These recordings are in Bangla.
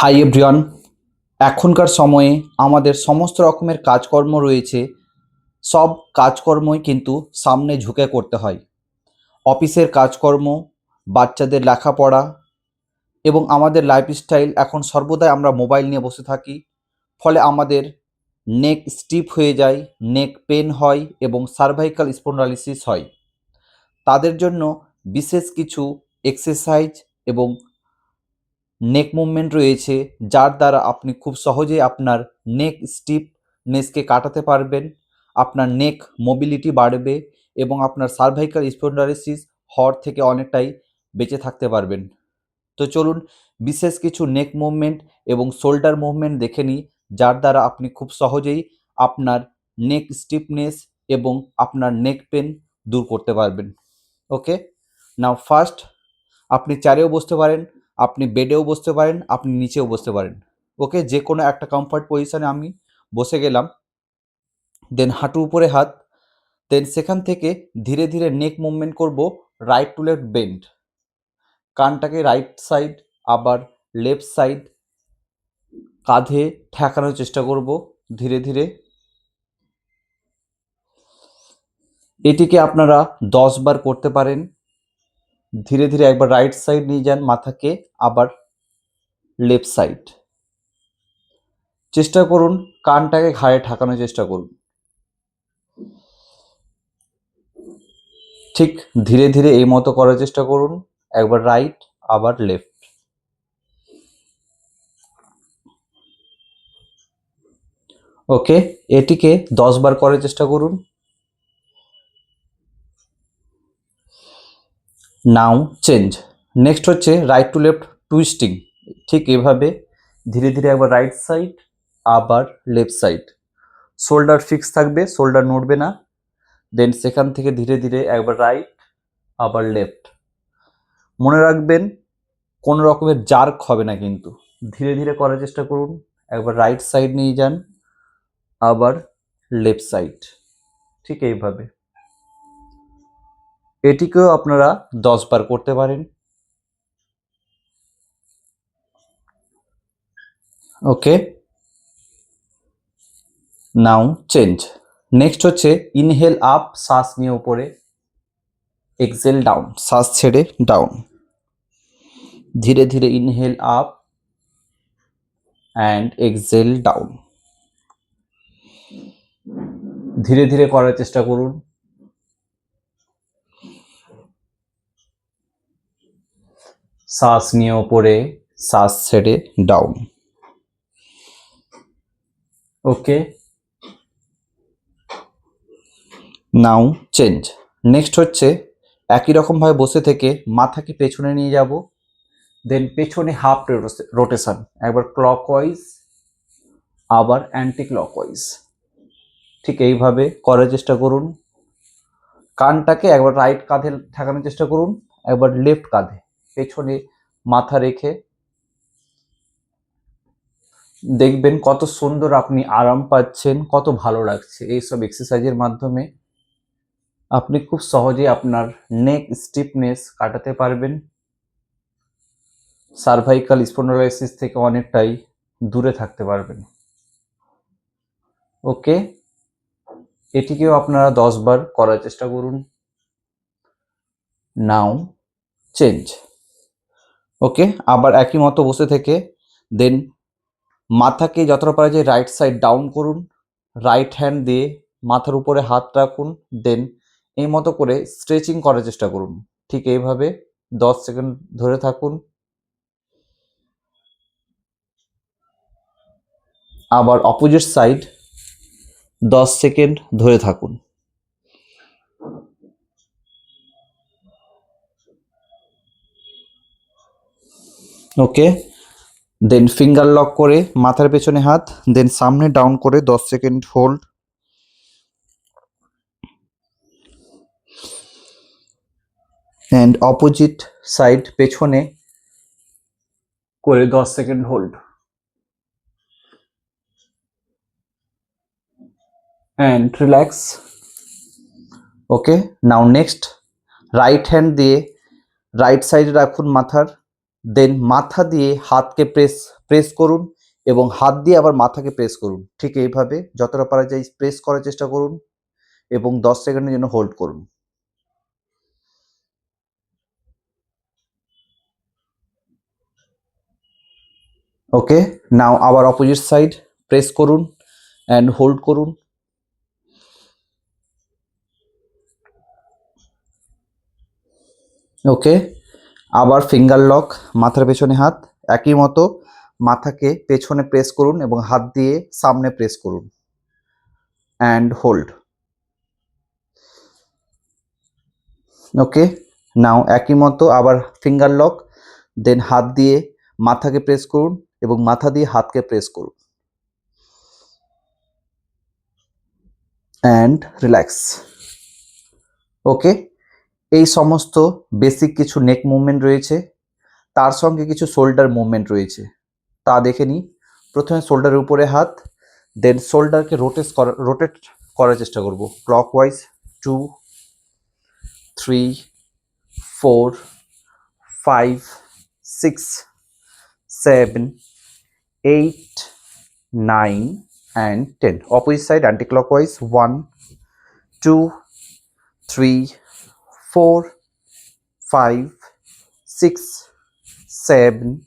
হাই এভরিওয়ান, এখনকার সময়ে আমাদের সমস্ত রকমের কাজকর্ম রয়েছে। সব কাজকর্মই কিন্তু সামনে ঝুঁকে করতে হয়। অফিসের কাজকর্ম, বাচ্চাদের লেখাপড়া এবং আমাদের লাইফস্টাইল এখন সর্বদাই আমরা মোবাইল নিয়ে বসে থাকি। ফলে আমাদের নেক স্টিফ হয়ে যায় নেক পেন হয় এবং সার্ভাইকাল স্পন্ডালিসিস হয়। তাদের জন্য বিশেষ কিছু এক্সারসাইজ এবং নেক মুভমেন্ট রয়েছে, যার দ্বারা আপনি খুব সহজেই আপনার নেক স্টিফনেসকে কাটাতে পারবেন, আপনার নেক মোবিলিটি বাড়বে এবং আপনার সার্ভাইকাল স্পন্ডালিসিস হওয়ার থেকে অনেকটাই বেঁচে থাকতে পারবেন। তো চলুন বিশেষ কিছু নেক মুভমেন্ট এবং শোল্ডার মুভমেন্ট দেখে নিই, যার দ্বারা আপনি খুব সহজেই আপনার নেক স্টিফনেস এবং আপনার নেক পেন দূর করতে পারবেন। ওকে নাও ফার্স্ট আপনি চেয়ারেও বসতে পারেন আপনি বেডেও বসতে পারেন, আপনি নিচেও বসতে পারেন। ওকে যে কোনো একটা কমফর্ট পজিশনে আমি বসে গেলাম। দেন হাঁটু উপরে হাত। দেন সেখান থেকে ধীরে ধীরে নেক মুভমেন্ট করব রাইট টু লেফট বেন্ড কানটাকে রাইট সাইড আবার লেফট সাইড কাঁধে ঠেকানোর চেষ্টা করব ধীরে ধীরে। এটিকে আপনারা দশ বার করতে পারেন। ধীরে ধীরে একবার রাইট সাইড নিয়ে যান মাথাকে, আবার লেফট সাইড চেষ্টা করুন কানটাকে ঘাড়ে ঠাকানোর চেষ্টা করুন। ঠিক ধীরে ধীরে এই মতো করার চেষ্টা করুন, একবার রাইট আবার লেফট ওকে এটিকে দশ বার করার চেষ্টা করুন। Now change. নেক্সট হচ্ছে রাইট টু লেফট টুইস্টিং ঠিক এভাবে ধীরে ধীরে একবার রাইট সাইড আবার লেফট সাইড শোল্ডার ফিক্স থাকবে শোল্ডার নড়বে না। দেন সেখান থেকে ধীরে ধীরে একবার রাইট আবার লেফট মনে রাখবেন, কোনো রকমের জার্ক হবে না কিন্তু। ধীরে ধীরে করার চেষ্টা করুন। একবার রাইট সাইড নিয়ে যান, আবার লেফট সাইড ঠিক এইভাবে। এটিকেও আপনারা দশ বার করতে পারেন। ওকে। Now, change. নেক্সট হচ্ছে ইনহেল আপ, শ্বাস নিয়ে উপরে। এক্সেল ডাউন, শ্বাস ছেড়ে ডাউন। ধীরে ধীরে inhale up and exhale down. ধীরে ধীরে করার চেষ্টা করুন। শ্বাস নিয়ে ওপরে, শ্বাস ছেড়ে down okay now change next হচ্ছে একই রকমভাবে বসে থেকে মাথাকে পেছনে নিয়ে যাব দেন পেছনে হাফ রোটেশন একবার ক্লকওয়াইজ আবার অ্যান্টি ক্লকওয়াইজ ঠিক এইভাবে করার চেষ্টা করুন। কানটাকে একবার রাইট কাঁধে ঠেকানোর চেষ্টা করুন, একবার লেফট কাঁধে। পেছনে মাথা রেখে দেখবেন কত সুন্দর আপনি আরাম পাচ্ছেন, কত ভালো লাগছে। এইসব এক্সারসাইজের মাধ্যমে আপনি খুব সহজে আপনার নেক স্টিফনেস কাটাতে পারবেন। সার্ভাইকাল স্পন্ডোলাইসিস থেকে অনেকটাই দূরে থাকতে পারবেন। ওকে? এটিকেও আপনারা দশ বার করার চেষ্টা করুন। Now change okay? আবার একই মতো বসে থেকে দেন মাথাকে যতটা পারা যায় রাইট সাইড ডাউন করুন রাইট হ্যান্ড দিয়ে মাথার উপরে হাত রাখুন দেন এই মতো করে স্ট্রেচিং করার চেষ্টা করুন। ঠিক এইভাবে দশ সেকেন্ড ধরে থাকুন। আবার অপোজিট সাইড দশ সেকেন্ড ধরে থাকুন। ওকে দেন ফিঙ্গার লক করে মাথার পেছনে হাত দেন সামনে ডাউন করে দশ second hold and opposite side পেছনে করে দশ second hold and relax okay now next right hand দিয়ে রাইট সাইডে রাখুন মাথার। দেন মাথা দিয়ে হাতকে প্রেস প্রেস করুন এবং হাত দিয়ে আবার মাথাকে প্রেস করুন। ঠিক এইভাবে যতটা পারা যায় প্রেস করার চেষ্টা করুন এবং দশ সেকেন্ডের জন্য হোল্ড করুন। ওকে নাও আবার অপোজিট সাইড প্রেস করুন অ্যান্ড হোল্ড করুন। ওকে আবার ফিঙ্গার লক মাথার পেছনে হাত, একই মতো মাথাকে পেছনে প্রেস করুন এবং হাত দিয়ে সামনে প্রেস করুন অ্যান্ড হোল্ড ওকে নাও একই মতো আবার ফিঙ্গার লক দেন হাত দিয়ে মাথাকে প্রেস করুন এবং মাথা দিয়ে হাতকে প্রেস করুন অ্যান্ড রিল্যাক্স ওকে এই সমস্ত বেসিক কিছু নেক মুভমেন্ট রয়েছে। তার সঙ্গে কিছু শোল্ডার মুভমেন্ট রয়েছে। তা দেখে নিই। প্রথমে শোল্ডারের উপরে হাত দেন শোল্ডারকে রোটেট করা রোটেট করার চেষ্টা করব। Clockwise two three four five six seven eight nine and ten opposite side anti clockwise one two three four, five, six, seven,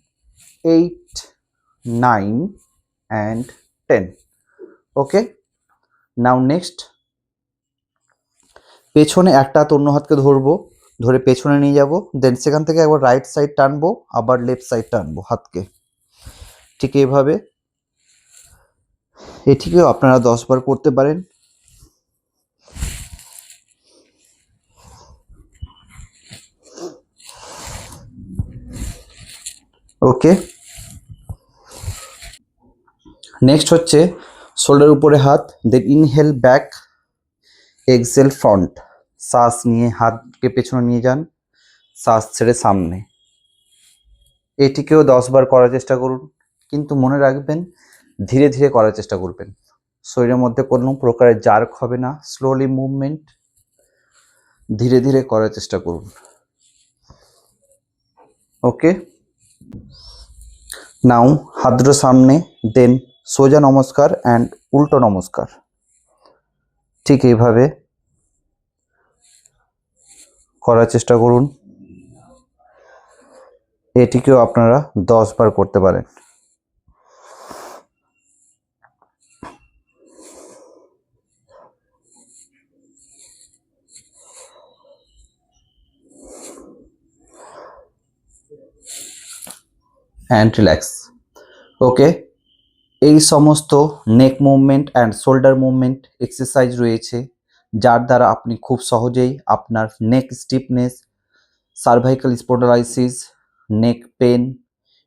eight, nine, and ten. Okay. Now next. পেছনে একটা হাত অন্য হাতকে ধরবো ধরে পেছনে নিয়ে যাব দেন সেখান থেকে একবার রাইট সাইড টানবো আবার লেফট সাইড টানবো হাতকে ঠিক এইভাবে এটিকেও আপনারা দশ বার করতে পারেন ওকে। নেক্সট হচ্ছে শোল্ডার উপরে হাত then inhale back exhale front শ্বাস নিয়ে হাতকে পেছনে নিয়ে যান, শ্বাস ছেড়ে সামনে। এটিকেও দশ বার করার চেষ্টা করুন, কিন্তু মনে রাখবেন, ধীরে ধীরে করার চেষ্টা করবেন। শরীরের মধ্যে কোনো প্রকারের জার্ক হবে না স্লোলি মুভমেন্ট ধীরে ধীরে করার চেষ্টা করুন। ওকে? নাও হাদ্র সামনে দেন সোজা নমস্কার অ্যান্ড উল্টো নমস্কার। ঠিক এইভাবে করার চেষ্টা করুন। এটিকেও আপনারা দশ বার করতে পারেন। অ্যান্ড রিল্যাক্স ওকে এই সমস্ত neck movement and shoulder movement exercise রয়েছে, যার দ্বারা আপনি খুব সহজেই আপনার neck stiffness cervical spondylosis neck pain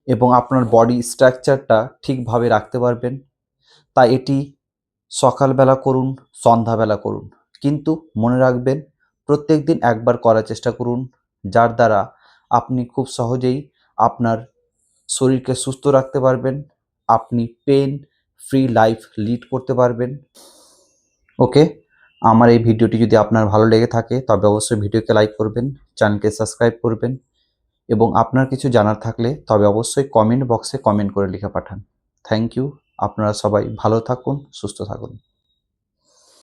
এবং আপনার বডি স্ট্রাকচারটা ঠিকভাবে রাখতে পারবেন। তাই এটি সকালবেলা করুন, সন্ধ্যাবেলা করুন। কিন্তু মনে রাখবেন প্রত্যেক দিন একবার করার চেষ্টা করুন, যার দ্বারা আপনি খুব সহজেই আপনার শরীরকে সুস্থ রাখতে পারবেন, আপনি পেন ফ্রি লাইফ লিড করতে পারবেন। ওকে আমার এই ভিডিওটি যদি আপনার ভালো লেগে থাকে, তবে অবশ্যই ভিডিওকে লাইক করবেন চ্যানেলকে সাবস্ক্রাইব করবেন এবং আপনার কিছু জানার থাকলে তবে অবশ্যই কমেন্ট বক্সে কমেন্ট করে লিখে পাঠান। থ্যাংক ইউ আপনারা সবাই ভালো থাকুন, সুস্থ থাকুন।